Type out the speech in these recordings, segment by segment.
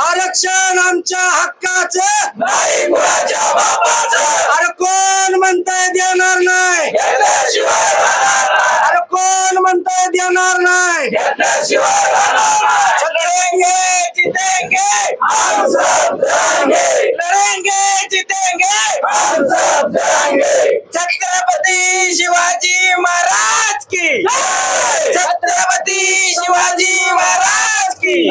आरक्षण आमच्या हक्काचं अरे कोण म्हणताय देणार नाही? अरे कोण म्हणताय देणार नाही? लढेंगे जितेंगे. लढेंगे जितेंगे. छत्रपती शिवाजी महाराज की. छत्रपती शिवाजी महाराज की।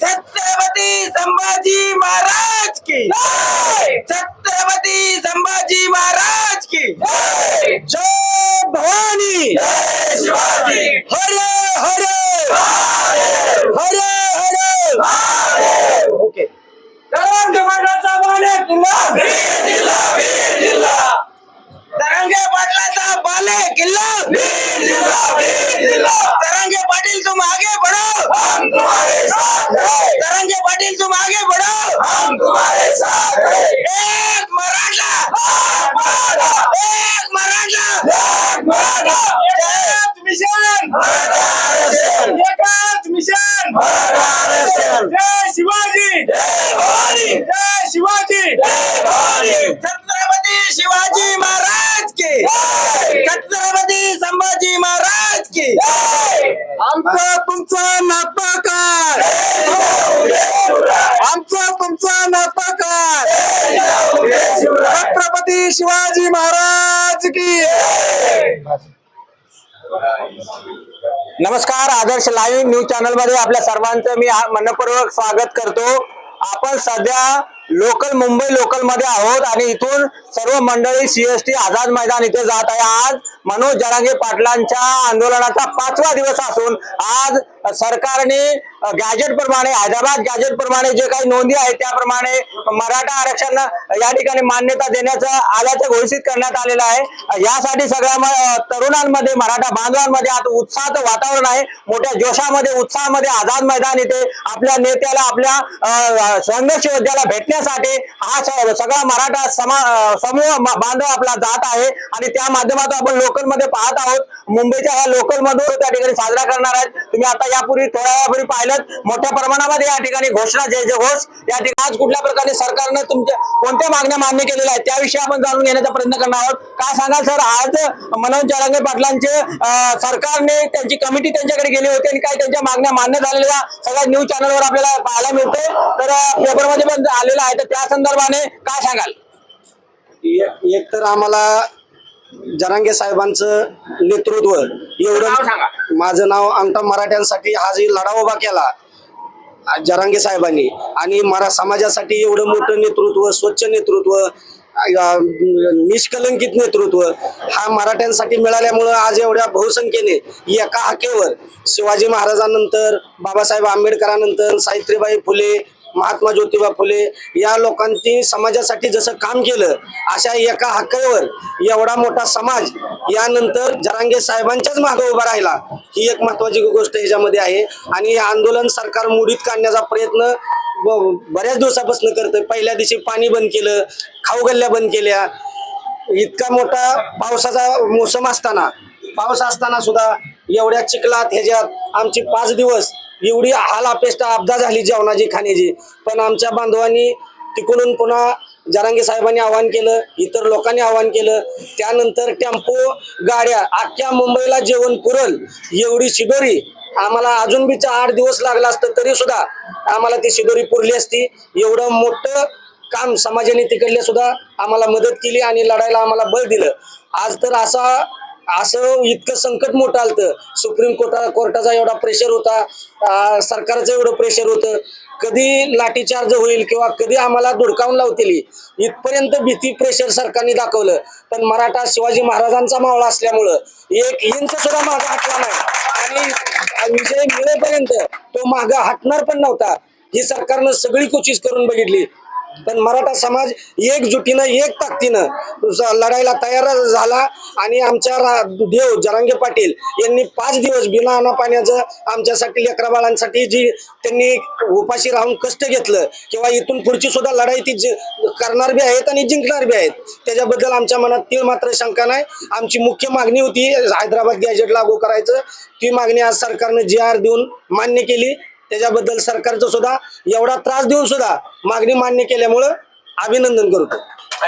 छत्रपती संभाजी महाराज की। छत्रपती संभाजी महाराज की। जय। भवानी। हरे हरे। हरे। हरे ओके। बाले किल्ला तरंगे पाटलाचा बाले किल्ला. तरंगे पाटील तुम आगे बढ़ो तरंगे पाटील तुम आगे बढ़ो एक मराठा एक मराठा एकच मिशन एकच मिशन जय शिवाजी जय शिवाजी छत्रपती शिवाजी महाराज की छत्रपती संभाजी महाराज की आमचं तुमचं नातं काय आमचं तुमचं नातं काय छत्रपती शिवाजी महाराज की नमस्कार आदर्श लाईव्ह न्यूज चॅनलमध्ये आपल्या सर्वांचं मी मनपूर्वक स्वागत करतो. आपण सध्या लोकल मुंबई लोकलमध्ये आहोत आणि इथून सर्व मंडळी सीएसटी आझाद मैदान इथे जात आहे. आज मनोज जरांगे पाटलांच्या आंदोलनाचा पाचवा दिवस असून आज सरकारने गॅजेट प्रमाणे हैदराबाद गॅजेट प्रमाणे जे काही नोंदी आहेत त्याप्रमाणे मराठा आरक्षण या ठिकाणी मान्यता देण्याचं आल्याचं घोषित करण्यात आलेलं आहे. यासाठी सगळ्या म- तरुणांमध्ये मराठा बांधवांमध्ये आता उत्साहाचं वातावरण आहे. मोठ्या जोशामध्ये उत्साहामध्ये आझाद मैदान इथे आपल्या नेत्याला आपल्या अ, संघर्ष योद्ध्याला भेटण्यासाठी हा सगळा मराठा समा समूह बांधव आपला जात आहे. आणि त्या माध्यमातून आपण लोक लोकलमध्ये पाहत आहोत. मुंबईच्या ह्या लोकल मधून त्या ठिकाणी साजरा करणार आहेत. तुम्ही आता यापूर्वी थोड्या वेळापूर्वी पाहिलं मोठ्या प्रमाणामध्ये या ठिकाणी घोषणा जय जय घोष. या ठिकाणी आज कुठल्या प्रकारे सरकारनं तुमच्या कोणत्या मागण्या मान्य केलेल्या आहेत त्याविषयी आपण जाणून घेण्याचा प्रयत्न करणार आहोत. काय सांगाल सर? आज मनोज जरांगे पाटलांचे सरकारने त्यांची कमिटी त्यांच्याकडे गेली होती आणि काही त्यांच्या मागण्या मान्य झालेल्या सगळ्या न्यूज चॅनलवर आपल्याला पाहायला मिळते तर पेपरमध्ये पण आलेलं आहे. तर त्या संदर्भाने काय सांगाल? एक तर आम्हाला जरांगे साहेबांचं नेतृत्व एवढं. माझं नाव आमटा मराठ्यांसाठी हा जे लढा उभा केला जरांगे साहेबांनी आणि मरा समाजासाठी एवढं मोठं नेतृत्व स्वच्छ नेतृत्व निष्कलंकित नेतृत्व हा मराठ्यांसाठी मिळाल्यामुळं आज एवढ्या बहुसंख्येने एका हाकेवर शिवाजी महाराजांनंतर बाबासाहेब आंबेडकरांनंतर सावित्रीबाई फुले महात्मा ज्योतिबा फुले या लोकांनी समाजासाठी जसं काम केलं अशा एका हक्कावर एवढा मोठा समाज यानंतर जरांगे साहेबांच्याच मागे उभा राहिला. ही एक महत्वाची गोष्ट ह्याच्यामध्ये आहे. आणि हे आंदोलन सरकार मोडीत काढण्याचा प्रयत्न ब- बऱ्याच दिवसापासून करतोय. पहिल्या दिवशी पाणी बंद केलं खाऊगल्ल्या बंद केल्या. इतका मोठा पावसाचा मोसम असताना पाऊस असताना सुद्धा एवढ्या चिखलात ह्याच्यात आमची पाच दिवस एवढी हाल अपेष्ट आपदा झाली जेवणाची खाण्याची. पण आमच्या बांधवांनी तिकडून पुन्हा जरांगे साहेबांनी आवाहन केलं इतर लोकांनी आवाहन केलं. त्यानंतर टेम्पो गाड्या अख्ख्या मुंबईला जेवण पुरल एवढी शिदोरी. आम्हाला अजून बी आठ दिवस लागला असतं तरी सुद्धा आम्हाला ती शिदोरी पुरली असती. एवढं मोठं काम समाजाने तिकडले सुद्धा आम्हाला मदत केली आणि लढायला आम्हाला बळ दिलं. आज तर असा असं इतकं संकट मोठं आलतं. सुप्रीम कोर्टा कोर्टाचा एवढा प्रेशर होता. सरकारचं एवढं प्रेशर होतं. कधी लाठीचार्ज होईल किंवा कधी आम्हाला धुडकावून लावतील इथपर्यंत भीती प्रेशर सरकारने दाखवलं. पण मराठा शिवाजी महाराजांचा मावळा असल्यामुळं एक इंच सुद्धा मागं हटला नाही. आणि विजय मिळेपर्यंत तो मागं हटणार पण नव्हता. ही सरकारनं सगळी कोशिश करून बघितली. पण मराठा समाज एकजुटीनं एक ताकदीनं लढायला तयार झाला आणि आमच्या देव जरांगे पाटील यांनी पाच दिवस बिना अन्न पाण्याचं आमच्यासाठी लेकरा बाळांसाठी जी त्यांनी उपाशी राहून कष्ट घेतलं किंवा इथून पुढची सुद्धा लढाई ती करणार बी आहेत आणि जिंकणार बी आहेत. त्याच्याबद्दल आमच्या मनात ती मात्र शंका नाही. आमची मुख्य मागणी होती हैदराबाद गॅजेट लागू करायचं. ती मागणी आज सरकारनं जी आर देऊन मान्य केली. त्याच्याबद्दल सरकारचं सुद्धा एवढा त्रास देऊन सुद्धा मागणी मान्य केल्यामुळं अभिनंदन करतो.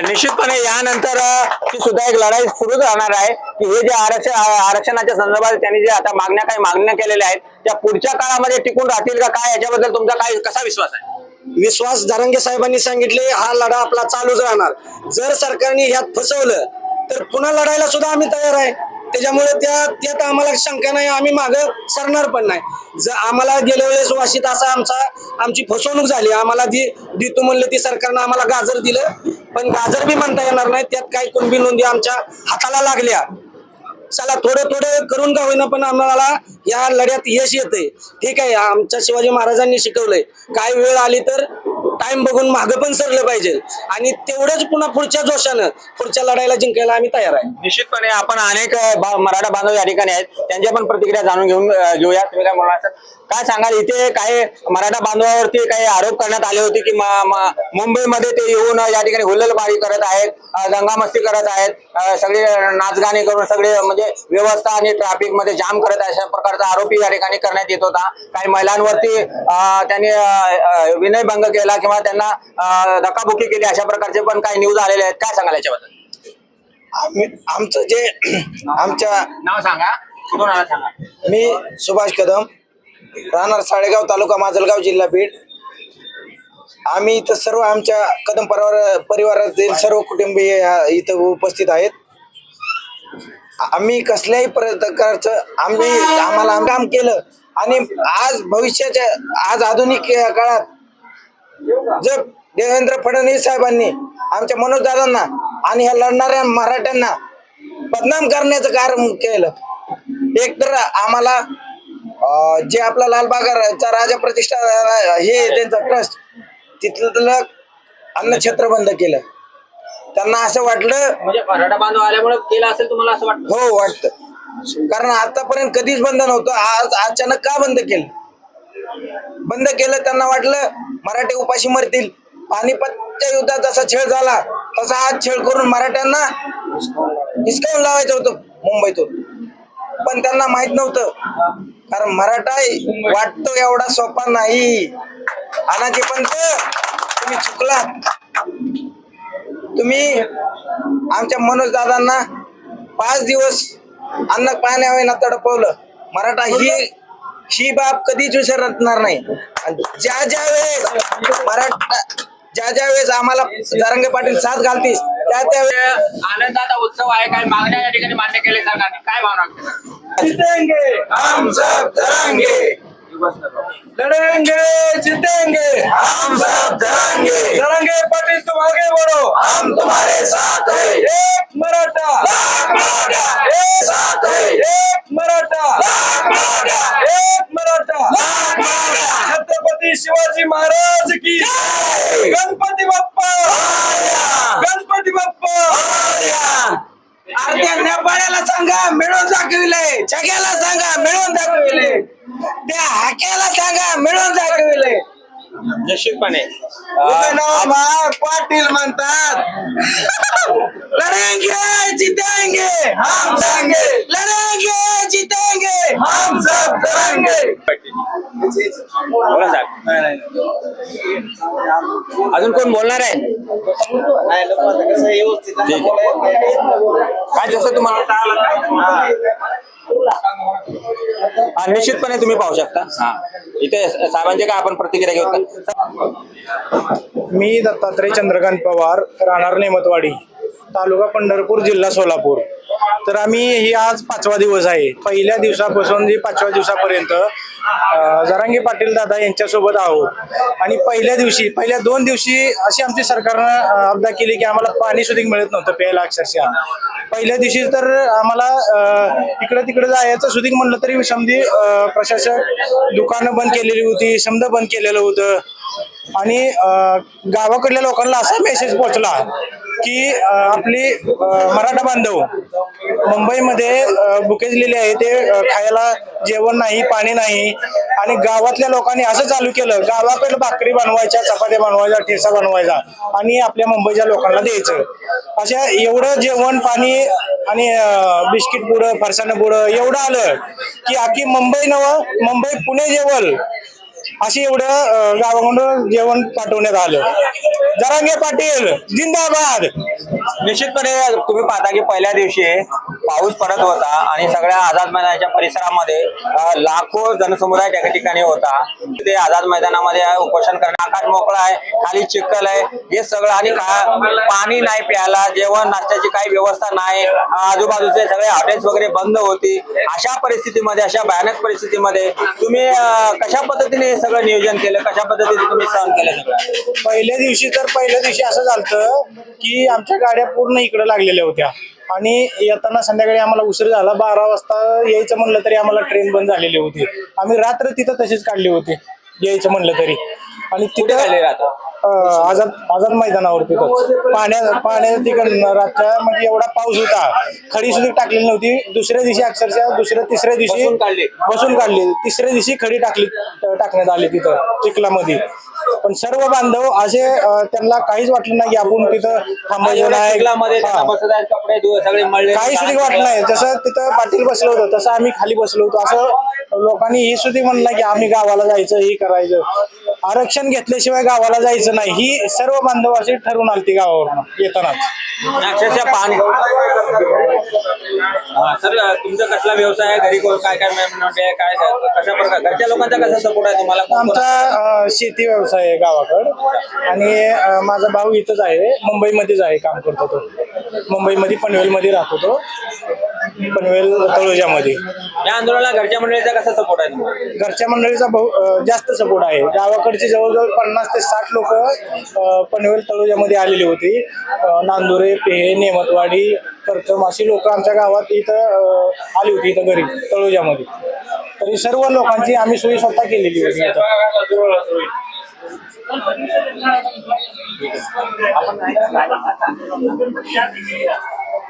निश्चितपणे यानंतर ची सुद्धा एक लढाई सुरूच राहणार आहे की हे जे आरक्षण आरक्षणाच्या संदर्भात त्यांनी जे आता मागण्या काही मागण्या केलेल्या आहेत त्या पुढच्या काळामध्ये टिकून राहतील का काय याच्याबद्दल तुमचा काय कसा विश्वास आहे? विश्वास जरांगे साहेबांनी सांगितले हा लढा आपला चालूच राहणार. जर सरकारने ह्यात फसवलं तर पुन्हा लढायला सुद्धा आम्ही तयार आहे. त्याच्यामुळे त्या त्यात आम्हाला शंका नाही आम्ही मागं सरणार पण नाही. जर आम्हाला गेल्या वेळेस वाशीत असा आमचा आमची फसवणूक झाली आम्हाला जी देतो म्हणले ती सरकारनं आम्हाला गाजर दिलं पण गाजर बी म्हणता येणार नाही त्यात काही कुणबी नोंदी आमच्या हाताला लागल्या. चला थोडं थोडं करून का होईना पण आम्हाला या लढ्यात यश येते ठीक आहे आमच्या शिवाजी महाराजांनी शिकवलंय. काय वेळ आली तर टाइम बघून मागं पण सरलं पाहिजे. आणि तेवढंच पुन्हा पुढच्या जोशानं पुढच्या लढाईला जिंकायला आम्ही तयार आहे. निश्चितपणे आपण अनेक मराठा बांधव या ठिकाणी आहेत. त्यांच्या पण प्रतिक्रिया जाणून घेऊन घेऊया. तुम्ही काय म्हणणार काय सांगाल? इथे काही मराठा बांधवावरती काही आरोप करण्यात आले होते की मुंबईमध्ये ते येऊन या ठिकाणी हुल्लडबाजी करत आहेत दंगामस्ती करत आहेत. सगळे नाचगाणी करून सगळे म्हणजे व्यवस्था आणि ट्रॅफिकमध्ये जाम करत आहे अशा प्रकारचा आरोपी या ठिकाणी करण्यात येत होता. काही महिलांवरती त्यांनी विनयभंग केला किंवा त्यांना अ, धक्काबुक्की केली अशा प्रकारचे पण काही न्यूज आलेले आहेत. काय सांगाल याच्याबद्दल? आमचं जे आमच्या नाव सांगा. कुठून आला सांगा? मी सुभाष कदम राहणार साडेगाव तालुका माजलगाव जिल्हा बीड आम्ही इथं सर्व आमच्या कदम परिवार परिवारातील सर्व कुटुंबीय इथं उपस्थित आहेत. आम्ही कसल्याही प्रकारचं आम्ही आम्हाला काम केलं आणि आज भविष्याच्या आज आधुनिक काळात जर देवेंद्र फडणवीस साहेबांनी आमच्या मनोजदादांना आणि ह्या लढणाऱ्या मराठ्यांना बदनाम करण्याचं कार्य केलं एक तर आम्हाला जे आपला लालबागचा राजा प्रतिष्ठा हे त्यांचा ट्रस्ट तिथलं अन्नक्षेत्र बंद केलं. त्यांना असं वाटलं म्हणजे मराठा बांधव आल्यामुळे केलं असेल तुम्हाला असं वाटतं? हो वाटतं. कारण आतापर्यंत कधीच बंद नव्हतं. आज अचानक का बंद केलं? बंद केलं त्यांना वाटलं मराठी उपाशी मरतील. पानिपतच्या युद्धात जसा छेड झाला तसा आज छेड करून मराठ्यांना हिसकावून लावायचं होतं मुंबईतून. पण त्यांना माहीत नव्हतं. कारण मराठा वाटतो एवढा सोपा नाही. अनाजी पंत तुम्ही चुकला. तुम्ही आमच्या मनोज दादांना पाच दिवस अन्न पाण्याविना तडपवलं. मराठा ही ही बाब कधीच विसरणार नाही. आणि ज्या ज्या वेळेस मराठा ज्या ज्या वेळेस आम्हाला जारंगे पाटील साथ घालतीस त्या त्या वेळेस आनंदाचा उत्सव आहे काही मागण्या या ठिकाणी मान्य केले सरकारने. काय भावना? लड़ेंगे जीतेंगे। हम सब जाएंगे चलेंगे पाटिल तुम आगे बढ़ो हम तुम्हारे साथ हैं एक मराठा। एक साथ है एक मराठा। एक मराठा। छत्रपति शिवाजी महाराज की गणपति बाप्पा। गणपति बाप्पा। अर्ध्या नेपाळ्याला सांगा मिळून दाखविले चग्याला सांगा मिळून दाखविले त्या हाक्याला सांगा मिळून दाखविले निश्चितपणे नाव पाटील म्हणतात. लढेंगे जितेंगे हम जाएंगे. लढेंगे जितेंगे हम सब डरेंगे बोला साहेब. अजून कोण बोलणार आहे? ठीक आहे. काय जसं तुम्हाला हा, निश्चितपणे तुम्ही पाहू शकता. हा. इथे साहेबांचे काय आपण प्रतिक्रिया घेऊ मी दत्तात्रय चंद्रकांत पवार राहणार नेमतवाडी तालुका पंढरपूर जिल्हा सोलापूर. तर आम्ही ही आज पाचवा दिवस आहे. पहिल्या दिवसापासून जी पाचव्या दिवसापर्यंत अं, जरांगे पाटील दादा यांच्यासोबत आहोत. आणि पहिल्या दिवशी पहिल्या दोन दिवशी अशी आमची सरकारनं अब्दा केली की आम्हाला पाणी सुद्धा मिळत नव्हतं प्यायला अक्षरशः. पहिल्या दिवशी तर आम्हाला इकडं तिकडं जायचं सुधीक म्हणलं तरी समधी प्रशासक दुकानं बंद केलेली होती समद बंद केलेलं होतं. आणि गावाकडल्या लोकांना असा मेसेज पोहोचला की आपली मराठा बांधव मुंबईमध्ये बुकेज बुकेजलेले आहे. ते खायला जेवण नाही पाणी नाही. आणि गावातल्या लोकांनी असं चालू केलं गावाकडे भाकरी बनवायच्या चपात्या बनवायच्या ठेसा बनवायचा आणि आपल्या मुंबईच्या लोकांना द्यायचं. अशा एवढं जेवण पाणी आणि बिस्किट पुढं फरसाणं पुढं एवढं आलं की आखी मुंबई नवं मुंबई पुणे जेवल अशी एवढं गावाकडून जेवण पाठवण्यात आलं. जरांगे पाटील जिंदाबाद. निश्चितपणे तुम्ही पाहता की पहिल्या दिवशी पाऊस पडत होता आणि सगळ्या आझाद मैदानाच्या परिसरामध्ये लाखो जनसमुदाय त्या ठिकाणी होता. ते आझाद मैदानामध्ये उपोषण करणे आकाश मोकळा आहे खाली चिखल आहे हे सगळं आणि पाणी नाही प्यायला जेवण नाश्त्याची काही व्यवस्था नाही आजूबाजूचे सगळे हॉटेल्स वगैरे बंद होती. अशा परिस्थितीमध्ये अशा भयानक परिस्थितीमध्ये तुम्ही कशा पद्धतीने हे सगळं नियोजन केलं? कशा पद्धतीने तुम्ही सहन केलं सगळं? पहिल्या दिवशी तर पहिल्या दिवशी असं झालं की आमच्या गाड्या पूर्ण इकडे लागलेल्या होत्या. आणि येताना संध्याकाळी आम्हाला उशीर झाला. बारा वाजता यायचं म्हणलं तरी आम्हाला ट्रेन बंद झालेली होती. आम्ही रात्र तिथं तशीच काढली होती. यायचं म्हणलं तरी. आणि तिथं आझाद आझाद मैदानावर तिथं पाण्या पाण्या तिकडं रातच्या म्हणजे एवढा पाऊस होता. खडी सुद्धा टाकलेली नव्हती. दुसऱ्या दिवशी अक्षरशः दुसऱ्या तिसऱ्या दिवशी. बसून काढली. तिसऱ्या दिवशी खडी टाकली टाकण्यात आली तिथं चिखलामध्ये. पण सर्व बांधव असे त्यांना काहीच वाटलं नाही की आपण तिथं थांबायचं नाही. काही सुद्धा वाटलं नाही. जसं तिथं पाटील बसलं होतं तसं आम्ही खाली बसलो होतो. असं लोकांनी ही सुद्धा म्हणलं की आम्ही गावाला जायचं हे करायचं. आरक्षण घेतल्याशिवाय गावाला जायचं नाही. ही सर्व बांधव असे ठरवून आलती गावावरून येतानाच. अक्षरशः पाणी हा, सर तुमचा कसला व्यवसाय आहे? घरी काय काय म्हणजे काय कशा प्रकार? घरच्या लोकांचा कसा सपोर्ट आहे तुम्हाला? आमचा शेती व्यवसाय आहे गावाकड. आणि माझा भाऊ इथंच आहे. मुंबईमध्येच आहे काम करतो तो. मुंबईमध्ये पनवेलमध्ये राहतो तो. पनवेल तळोजामध्ये. या आंदोलनाला घरच्या मंडळीचा कसा सपोर्ट आहे घरच्या मंडळीचा बहु जास्त सपोर्ट आहे. गावाकडचे जवळजवळ पन्नास ते साठ लोक पनवेल तळोजामध्ये आलेली होती. नांदुरे पेहे नेमतवाडी करकम अशी लोक आमच्या गावात इथं आली होती इथं घरी तळोजामध्ये. तरी सर्व लोकांची आम्ही सोयी स्वतः केलेली होती इथं.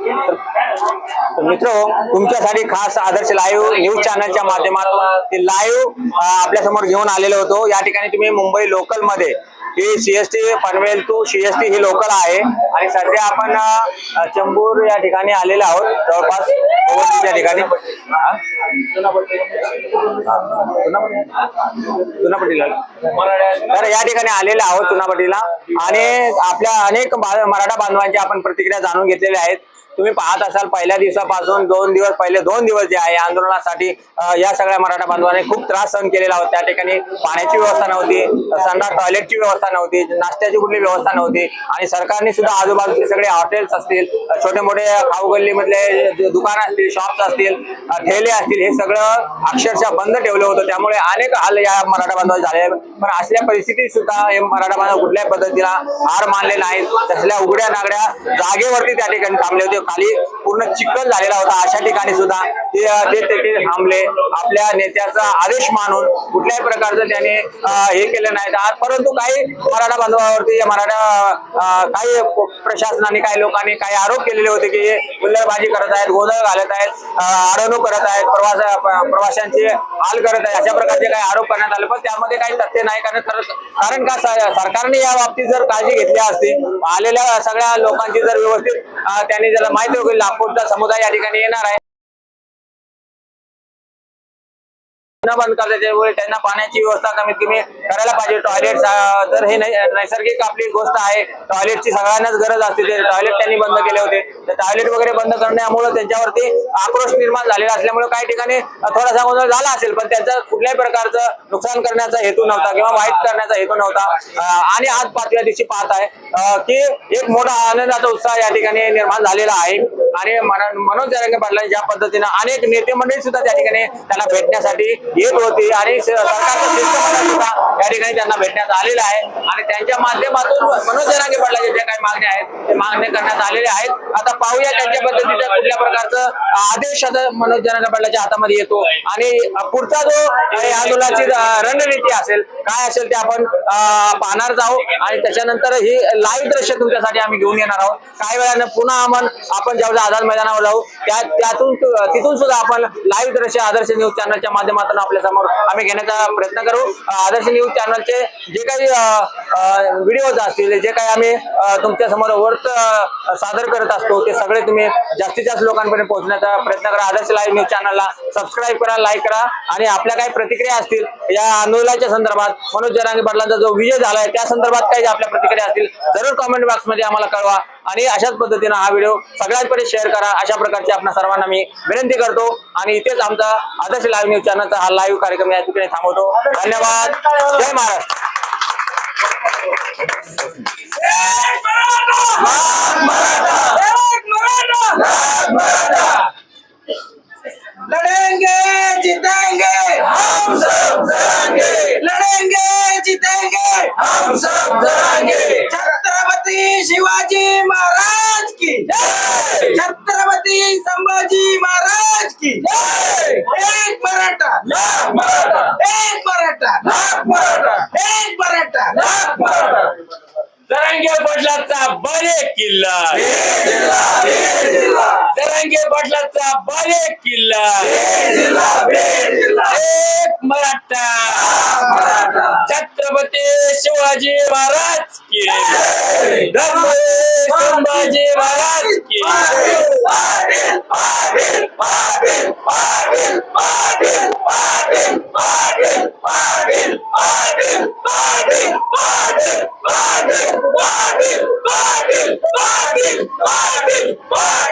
मित्र तुमच्यासाठी खास आदर्श लाईव्ह न्यूज चॅनलच्या माध्यमातून ते लाईव्ह आपल्यासमोर घेऊन आलेलो होतो. या ठिकाणी तुम्ही मुंबई लोकलमध्ये ही सीएसटी पनवेल टू सीएसटी ही लोकल आहे. आणि सध्या आपण चंबूर या ठिकाणी आलेलो आहोत. जवळपास या ठिकाणी. तर या ठिकाणी आलेले आहोत चुनापट्टीला आणि आपल्या अनेक मराठा बांधवांची आपण प्रतिक्रिया जाणून घेतलेल्या आहेत. तुम्ही पाहत असाल पहिल्या दिवसापासून दोन दिवस पहिले दोन दिवस जे आहे आंदोलनासाठी या सगळ्या मराठा बांधवांनी खूप त्रास सहन केलेला होता. त्या ठिकाणी पाण्याची व्यवस्था नव्हती संडास टॉयलेटची व्यवस्था नव्हती नाश्त्याची कुठली व्यवस्था नव्हती आणि सरकारने सुद्धा आजूबाजूचे सगळे हॉटेल्स असतील छोटे मोठे खाऊ गल्ली दुकान असतील शॉप्स असतील ठेले असतील हे सगळं अक्षरशः बंद ठेवलं होतं. त्यामुळे अनेक हाल या मराठा बांधवात झाले. पण असल्या परिस्थितीत सुद्धा हे मराठा बांधव कुठल्याही पद्धतीला हार मानले नाहीत. तसल्या उघड्या नागड्या जागेवरती त्या ठिकाणी थांबले होते. खाली पूर्ण चिखल झालेला होता. अशा ठिकाणी सुद्धा ते ते थांबले. आपल्या नेत्याचा आदेश मानून कुठल्याही प्रकारचं त्याने हे केलं नाही. परंतु काही मराठा बांधवावरती मराठा काही प्रशासनाने काही लोकांनी काही आरोप केलेले होते की हे करत आहेत गोंधळ घालत आहेत अडवणूक करत आहेत प्रवास प्रवाशांचे हाल करत आहेत. अशा प्रकारचे काही आरोप करण्यात आले. पण त्यामध्ये काही तथ्य नाही. कारण तर- कारण का सरकारने या बाबतीत जर काळजी घेतली असती आलेल्या सगळ्या लोकांची जर व्यवस्थित त्यांनी जर माहिती होईल. लाखोचा समुदाय या ठिकाणी येणार आहे. न बंद करतात त्यामुळे त्यांना पाण्याची व्यवस्था कमीत कमी करायला पाहिजे. टॉयलेट तर हे नैसर्गिक आपली गोष्ट आहे टॉयलेटची सगळ्यांनाच गरज असते ते टॉयलेट त्यांनी बंद केले होते. तर टॉयलेट वगैरे बंद करण्यामुळे त्यांच्यावरती आक्रोश निर्माण झालेला असल्यामुळे काही ठिकाणी थोडासा गोंधळ झाला असेल पण त्यांचा कुठल्याही प्रकारचं नुकसान करण्याचा हेतू नव्हता किंवा वाईट करण्याचा हेतू नव्हता. आणि आज पाचव्या दिवशी पाहत आहे की एक मोठा आनंदाचा उत्साह या ठिकाणी निर्माण झालेला आहे. आणि मनोज जरंगे पाटलांनी ज्या पद्धतीनं अनेक नेते मंडळी सुद्धा त्या ठिकाणी त्यांना भेटण्यासाठी येत होती आणि सरकारचं शिष्टमंडळ सुद्धा या ठिकाणी त्यांना भेटण्यात आलेलं आहे. आणि त्यांच्या माध्यमातून मनोज जरांगे पाटलाच्या जे काही मागण्या आहेत ते मागण्या करण्यात आलेले आहेत. आता पाहूया त्यांच्या पद्धतीचं कुठल्या प्रकारचं आदेश आता मनोज जरांगे पाटलाच्या हातामध्ये येतो. आणि पुढचा जो या आंदोलनाची रणनीती असेल काय असेल ते आपण पाहणार जाऊ. आणि त्याच्यानंतर ही लाईव्ह दृश्य तुमच्यासाठी आम्ही घेऊन येणार आहोत. काही वेळानं पुन्हा आपण आपण ज्यावेळेस आझाद मैदानावर जाऊ त्या त्यातून तिथून सुद्धा आपण लाईव्ह दृश्य आदर्श न्यूज चॅनलच्या माध्यमातून आपल्यासमोर आम्ही घेण्याचा प्रयत्न करू. आदर्श न्यूज चॅनलचे जे काही व्हिडिओज असतील जे काही आम्ही तुमच्यासमोर वर्त सादर करत असतो ते सगळे तुम्ही जास्तीत जास्त लोकांपर्यंत पोहोचण्याचा प्रयत्न करा. आदर्श लाईव्ह न्यूज चॅनलला सबस्क्राईब करा लाईक करा आणि आपल्या काही प्रतिक्रिया असतील या आंदोलनाच्या संदर्भात मनोज जरांगे पाटलांचा जो विजय आहे त्या संदर्भात काही आपल्या प्रतिक्रिया असतील जरूर कमेंट बॉक्समध्ये आम्हाला कळवा. आणि अशाच पद्धतीनं हा व्हिडिओ सगळ्यांकडे शेअर करा. अशा प्रकारची आपण सर्वांना मी विनंती करतो. आणि इथेच आमचा आदर्श लाईव्ह न्यूज चॅनलचा हा लाईव्ह कार्यक्रम या ठिकाणी थांबवतो. धन्यवाद. जय महाराष्ट्र लड़ेंगे जीतेंगे हम सब लड़ेंगे लड़ेंगे जीतेंगे हम सब लड़ेंगे छत्रपति शिवाजी महाराज की जय छत्रपति संभाजी महाराज की जय एक मराठा लाख मराठा एक मराठा लाख मराठा एक मराठा लाख मराठा जरांगे पाटलाचा बरे किल्ला तरंगे पाटलाचा बारे किल्ला एक मराठा छत्रपती शिवाजी महाराज की संभाजी महाराज की Bobby!